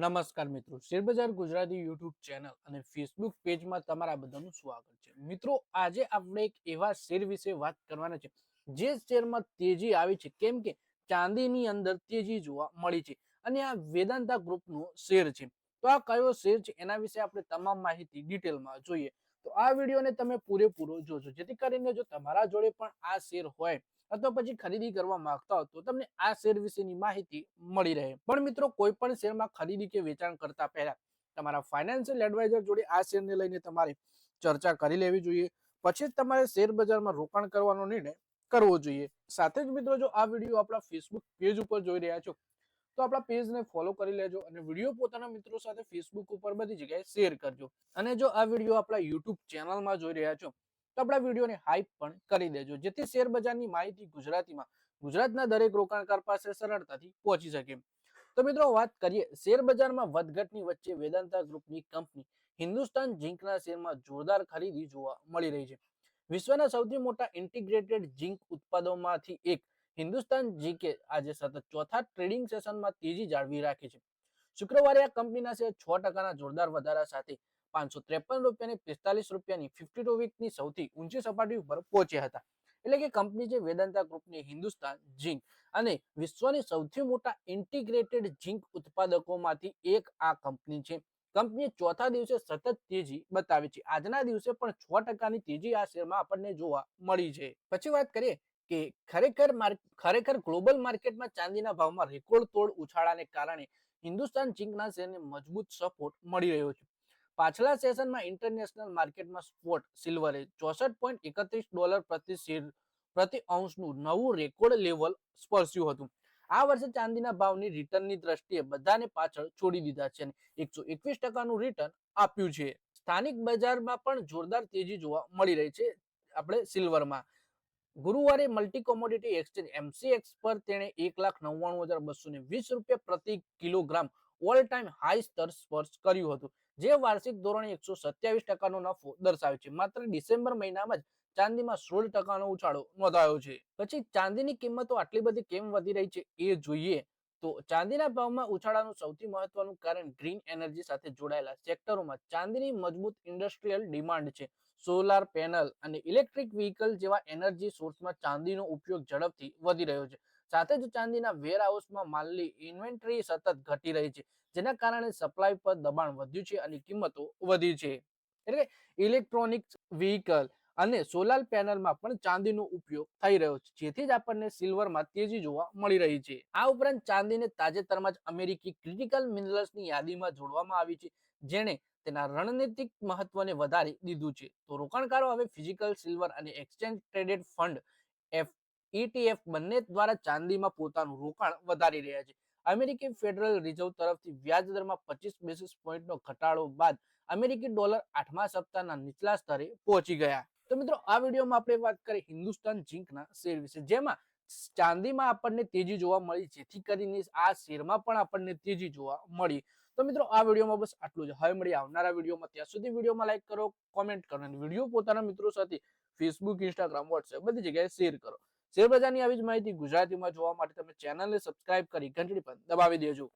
નમસ્કાર મિત્રો, શેરબજાર ગુજરાતી યુટ્યુબ ચેનલ અને ફેસબુક પેજમાં તમારા બધાનું સ્વાગત છે. મિત્રો, આજે આપણે એક એવા શેર વિશે વાત કરવાના છે, જે શેરમાં તેજી આવી છે. કેમ કે ચાંદીની અંદર તેજી જોવા મળી છે અને આ વેદાંતા ગ્રુપનો શેર છે. તો આ કયો શેર છે એના વિશે આપણે તમામ માહિતી ડિટેલમાં જોઈએ. તો આ વિડીયોને તમે પૂરેપૂરો જોજો. જેથી કરીને જો તમારા જોડે પણ આ શેર હોય અથવા પછી ખરીદી કરવા માંગતા હો તો તમને આ શેર વિશેની માહિતી મળી રહે. પણ મિત્રો, કોઈ પણ શેરમાં ખરીદી કે વેચાણ કરતા પહેલા તમારા ફાઇનાન્શિયલ એડવાઇઝર જોડે આ શેરને લઈને તમારે ચર્ચા કરી લેવી જોઈએ. પછી જ તમારે શેર બજારમાં રોકાણ કરવાનો નિર્ણય કરવો જોઈએ. સાથે જ મિત્રો, જો આ વીડિયો આપણા ફેસબુક પેજ ઉપર જોઈ રહ્યા છો તો આપણા પેજને ફોલો કરી લેજો અને વીડિયો પોતાના મિત્રો સાથે ફેસબુક ઉપર બધી જગ્યાએ શેર કરજો. અને જો આ વીડિયો આપણા યુટ્યુબ ચેનલમાં જોઈ રહ્યા છો, તો આપણા વિડીયોને હાઈપ પણ કરી દેજો, જેથી શેર બજારની માહિતી ગુજરાતીમાં, ગુજરાતના દરેક રોકાણકાર પાસે સરળતાથી પહોંચી શકે. તો મિત્રો વાત કરીએ શેર બજારમાં વધઘટની વચ્ચે વેદાંતા ગ્રુપની કંપની હિન્દુસ્તાન ઝિંકના શેરમાં જોરદાર ખરીદી જોવા મળી રહી છે. વિશ્વના સૌથી મોટા ઇન્ટિગ્રેટેડ ઝિંક ઉત્પાદનોમાંથી એક હિન્દુસ્તાન જીકે આજે સતત ચોથા ટ્રેડિંગ સેશનમાં તેજી જાળવી રાખી છે. શુક્રવારે આ કંપનીના શેર છ ટકાના જોરદાર વધારા સાથે પાંચસો ત્રેપન રૂપિયાની પિસ્તાલીસ રૂપિયાની ફિફ્ટી ટુ વીકની સૌથી ઊંચી સપાટી ઉપર પહોંચ્યા હતા. એટલે કે કંપની છે વેદાંતા ગ્રુપની હિન્દુસ્તાન ઝીંક અને વિશ્વની સૌથી મોટા ઇન્ટિગ્રેટેડ ઝીંક ઉત્પાદકોમાંથી એક આ કંપની છે. કંપની ચોથા દિવસે સતત તેજી બતાવી છે. આજના દિવસે પણ છ ટકાની તેજી આ શેરમાં આપણને જોવા મળી છે. પછી વાત કરીએ કે ખરેખર ખરેખર ગ્લોબલ માર્કેટમાં ચાંદીના ભાવમાં રેકોર્ડ તોડ ઉછાળાને કારણે હિન્દુસ્તાન ઝિંકના શેરને મજબૂત સપોર્ટ મળી રહ્યો છે. પાછલા સેશનમાં ઇન્ટરનેશનલ માર્કેટમાં સ્પોટ સિલ્વરે ચોસઠ પોઈન્ટ એકત્રીસ ડોલર પ્રતિ શેર, પ્રતિ અંશનું નવું રેકોર્ડ લેવલ સ્પર્શ્યું હતું. આ વર્ષે ચાંદીના ભાવની રિટર્નની દ્રષ્ટિએ બધાને પાછળ છોડી દીધા છે અને એકસો એકવીસ ટકાનું રિટર્ન આપ્યું છે. સ્થાનિક બજારમાં પણ જોરદાર તેજી જોવા મળી રહી છે આપણે સિલ્વરમાં. ગુરુવારે મલ્ટી કોમોડિટી એક્સચેન્જ એમસીએક્સ પર તેણે એક લાખ નવ્વાણું હજાર બસો ને વીસ રૂપિયા પ્રતિ કિલોગ્રામ ઓલ ટાઈમ હાઈ સ્તર સ્પર્શ કર્યું હતું. જે વાર્ષિક ધોરણે એકસો સત્યાવીસ ટકાનો નફો દર્શાવે છે. માત્ર ડિસેમ્બર મહિનામાં જ ચાંદીમાં સોળ ટકાનો ઉછાળો નોંધાયો છે. પછી ચાંદીની કિંમતો આટલી બધી કેમ વધી રહી છે એ જોઈએ. તો ચાંદીના ભાવમાં ઉછાળાનું સૌથી મહત્વનું કારણ ગ્રીન એનર્જી સાથે જોડાયેલા સેક્ટરોમાં ચાંદીની મજબૂત ઇન્ડસ્ટ્રીયલ ડિમાન્ડ છે. સોલાર પેનલ અને ઇલેક્ટ્રિક વ્હીકલ જેવા એનર્જી સોર્સમાં ચાંદીનો ઉપયોગ ઝડપથી વધી રહ્યો છે. સાથે જ ચાંદીના વેર હાઉસમાં માલની ઇન્વેન્ટરી સતત ઘટી રહી છે, જેના કારણે સપ્લાય પર દબાણ વધ્યું છે અને કિંમતો વધી છે. એટલે ઇલેક્ટ્રોનિક વ્હીકલ અને સોલાર પેનલમાં પણ ચાંદીનો ઉપયોગ થઈ રહ્યો છે, જેથી જ આપણને સિલ્વરમાં તેજી જોવા મળી રહી છે. આ ઉપરાંત ચાંદીને તાજેતરમાં જ અમેરિકી ક્રિટિકલ મિનરલ્સની યાદીમાં જોડવામાં આવી છે, જેણે તેના રણનીતિક મહત્વને વધારી દીધું છે. તો રોકાણકારો હવે ફિઝિકલ સિલ્વર અને exchange traded fund, F ETF બંને દ્વારા ચાંદીમાં પોતાનું રોકાણ વધારી રહ્યા છે. અમેરિકી ફેડરલ રિઝર્વ તરફથી વ્યાજ દરમાં પચીસ બેસિસ પોઈન્ટનો ઘટાડો બાદ અમેરિકી ડોલર આઠમા સપ્તાહના નીચલા સ્તરે પહોંચી ગયા. તો મિત્રો, આ વિડીયોમાં આપણે વાત કરીએ હિન્દુસ્તાન ઝીંકના શેર વિશે. જેમાં ચાંદીમાં આપણને તેજી જોવા મળી, જેથી કરીને આ શેરમાં પણ આપણને તેજી જોવા મળી. તો મિત્રો, આ વિડીયોમાં બસ આટલું જ. હવે મળી આવનારા વિડીયોમાં. ત્યાં સુધી વિડીયોમાં લાઈક કરો કોમેન્ટ કરો અને વીડિયો પોતાના મિત્રો સાથે ફેસબુક ઇન્સ્ટાગ્રામ વોટ્સએપ બધી જગ્યાએ શેર કરો. શેર બજારની આવી જ માહિતી ગુજરાતીમાં જોવા માટે તમે ચેનલને સબસ્ક્રાઇબ કરી, ઘંટડી પણ દબાવી દેજો.